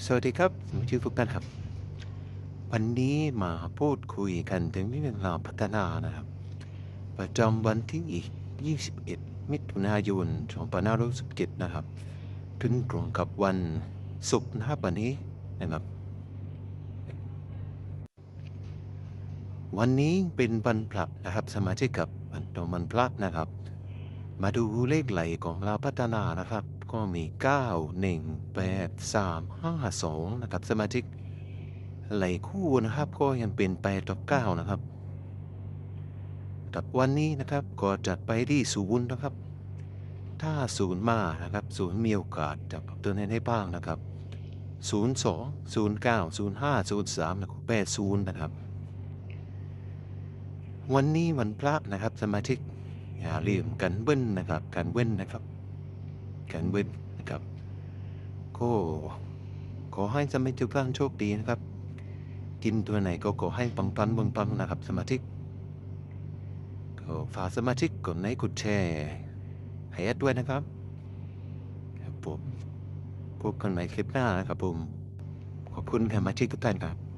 สวัสดีครับผมชื่อฟุกท่านครับ วันนี้มาพูดคุยกันถึงเรื่องราวพัฒนานะครับ ประจำวันที่ 21 มิถุนายน2567นะครับ ถึงตรงกับวันศุกร์นะครับวันนี้นะครับ วันนี้เป็นวันพระนะครับ สมาชิกกับวันตรงวันพระนะครับ มาดูเลขไหลของเราพัฒนานะครับ ก็มี 9 1 8 3 5 2 นะครับ สมาชิกไหลคู่นะครับ ก็ยังเป็น8กับ9นะครับกับวันนี้นะครับก็จัดไปที่ศูนย์นะครับ ถ้าศูนย์มานะครับศูนย์มีโอกาสจับกับตัวนี้ได้บ้างนะครับ 02 09 05 03แล้วก็80นะครับ วันนี้วันพระนะครับสมาชิกอย่าลืมกันเบิ้ลนะครับกันเว้นนะครับ กันเว้นนะครับ ก็ขอให้สมาชิกทุกท่านโชคดีนะครับ กินตัวไหนก็ขอให้ปังปังปังปังนะครับ สมาชิกก็ฝากสมาชิกกดไลค์กดแชร์ให้แอดด้วยนะครับครับผมพบกันใหม่คลิปหน้านะครับผมขอบคุณสมาชิกทุกท่านครับ